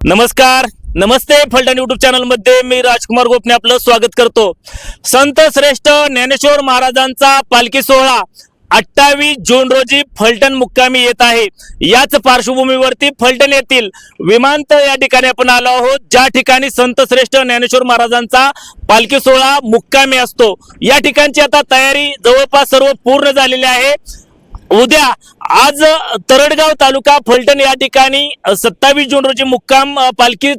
नमस्कार नमस्ते फलटण युट्यूब चॅनलमध्ये मी राजकुमार गोपने आपलं स्वागत करतो. संत श्रेष्ठ ज्ञानेश्वर महाराजांचा पालखी सोहळा अठ्ठावीस जून रोजी फलटण मुक्कामी येत आहे. याच पार्श्वभूमीवरती फलटण येथील विमानतळ या ठिकाणी आपण आलो आहोत ज्या ठिकाणी संत श्रेष्ठ ज्ञानेश्वर महाराजांचा पालखी सोहळा मुक्कामी असतो. या ठिकाणची आता तयारी जवळपास सर्व पूर्ण झालेली आहे. उद्या आज तरडगाव तालुका फलटण या ठिकाणी सत्तावीस जून रोजी मुक्काम पालखीचा पालखी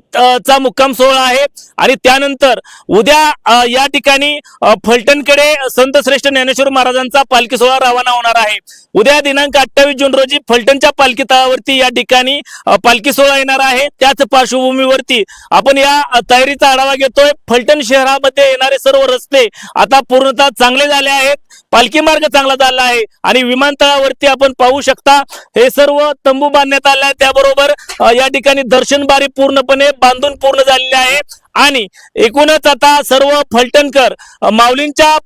चा मुक्काम सोहळा आहे. आणि त्यानंतर उद्या या ठिकाणी फलटणकडे संत श्रेष्ठ ज्ञानेश्वर महाराजांचा पालखी सोहळा रवाना होणार आहे. उद्या दिनांक अठ्ठावीस जून रोजी फलटणच्या पालखी तळावरती या ठिकाणी पालखी सोहळा येणार आहे. त्याच पार्श्वभूमीवरती आपण या तयारीचा आढावा घेतोय. फलटण शहरामध्ये येणारे सर्व रस्ते आता पूर्णतः चांगले झाले आहेत. पालखी मार्ग चांगला झाला आहे. आणि विमानतळावरती आपण पाहू शकता. हे सर्व तंबू बांधण्यात आले आहे त्याबरोबर या ठिकाणी दर्शनबारी पूर्णपणे बांधून पूर्ण झालेली आहे. आणि एकूणच आता सर्व फलटणकर माऊलींच्या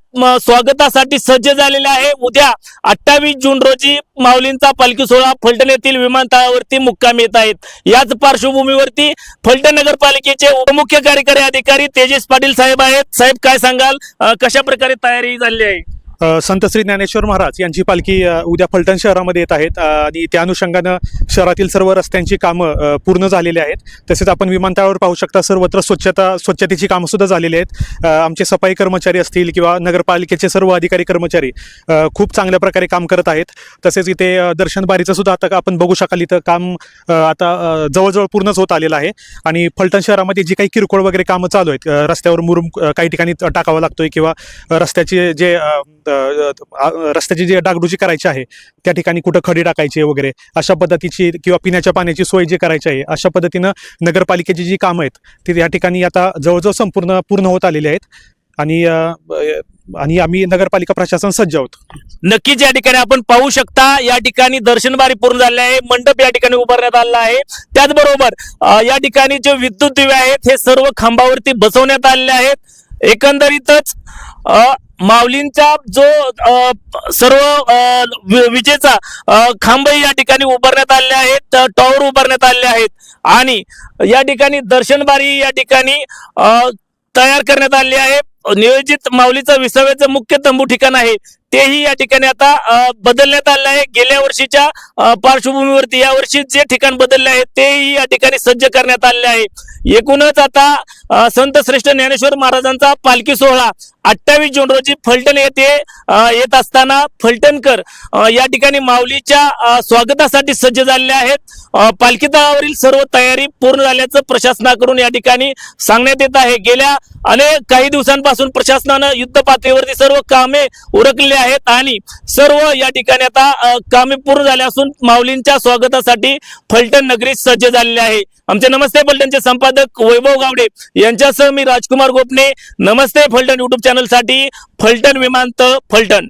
स्वागतासाठी सज्ज झालेले आहे. उद्या अठ्ठावीस जून रोजी माऊलींचा पालखी सोहळा फलटण येथील विमानतळावरती मुक्काम येत आहेत. याच पार्श्वभूमीवरती फलटण नगरपालिकेचे उपमुख्य कार्यकारी अधिकारी तेजस पाटील साहेब आहेत. साहेब काय सांगाल? कशा प्रकारे तयारी झाली आहे? संत श्री ज्ञानेश्वर महाराज यांची पालखी उद्या फलटण शहरामध्ये येत आहेत आणि त्या अनुषंगानं शहरातील सर्व रस्त्यांची कामं पूर्ण झालेली आहेत. तसेच आपण विमानतळावर पाहू शकता सर्वत्र स्वच्छता स्वच्छतेची कामं सुद्धा झालेली आहेत. आमचे सफाई कर्मचारी असतील किंवा नगरपालिकेचे सर्व अधिकारी कर्मचारी खूप चांगल्या प्रकारे काम करत आहेत. तसेच इथे दर्शनबारीचं सुद्धा आता आपण बघू शकाल इथं काम आता जवळजवळ पूर्णच होत आलेलं आहे. आणि फलटण शहरामध्ये जी काही किरकोळ वगैरे कामं चालू आहेत रस्त्यावर मुरुम काही ठिकाणी टाकावा लागतोय किंवा रस्त्याचे जे रस्त्याची जी डागडुजी करायची आहे त्या ठिकाणी कुठं खडी टाकायची वगैरे अशा पद्धतीची किंवा पिण्याच्या पाण्याची सोय जी करायची आहे अशा पद्धतीनं नगरपालिकेची जी कामं आहेत ती या ठिकाणी आता जवळजवळ संपूर्ण पूर्ण होत आलेली आहेत. आणि आणि आम्ही नगरपालिका प्रशासन सज्ज आहोत. नक्कीच या ठिकाणी आपण पाहू शकता या ठिकाणी दर्शनबारी पूर्ण झाले आहे मंडप या ठिकाणी उभारण्यात आला आहे. त्याचबरोबर या ठिकाणी जे विद्युत दिवे आहेत हे सर्व खांबावरती बसवण्यात आलेले आहेत. एकंदरीतच माऊलींचा जो सर्व विजेचा खांबही या ठिकाणी उभारण्यात आले आहेत टॉवर उभारण्यात आले आहेत. आणि या ठिकाणी दर्शनबारी या ठिकाणी तयार करण्यात आली आहे. नियोजित माऊलीचं विसाव्याचं मुख्य तंबू ठिकाण आहे. तेही या ठिकाणी आता बदलण्यात आलं आहे. गेल्या वर्षीच्या पार्श्वभूमीवरती या वर्षी जे ठिकाण बदलले आहे तेही या ठिकाणी सज्ज करण्यात आले आहे. एकूणच आता संत श्रेष्ठ ज्ञानेश्वर महाराजांचा पालखी सोहळा अठ्ठावीस जून रोजी फलटण येथे येत असताना फलटणकर या ठिकाणी माऊलीच्या स्वागतासाठी सज्ज झालेले आहेत. पालखी तळावरील सर्व तयारी पूर्ण झाल्याचं प्रशासनाकडून या ठिकाणी सांगण्यात येत आहे. गेल्या अनेक काही दिवसांपासून प्रशासनानं युद्ध पातळीवरती सर्व कामे आलेले आहेत आणि सर्व या ठिकाणी आता कामे पूर्ण झाले असून माऊलींच्या स्वागतासाठी फलटण नगरी सज्ज झालेली आहे. आमचे नमस्ते फलटणचे संपादक वैभव गावडे. यांच्यासह मी राजकुमार गोपने. नमस्ते फलटण युट्यूब चॅनलसाठी फलटण विमानतळ फलटण.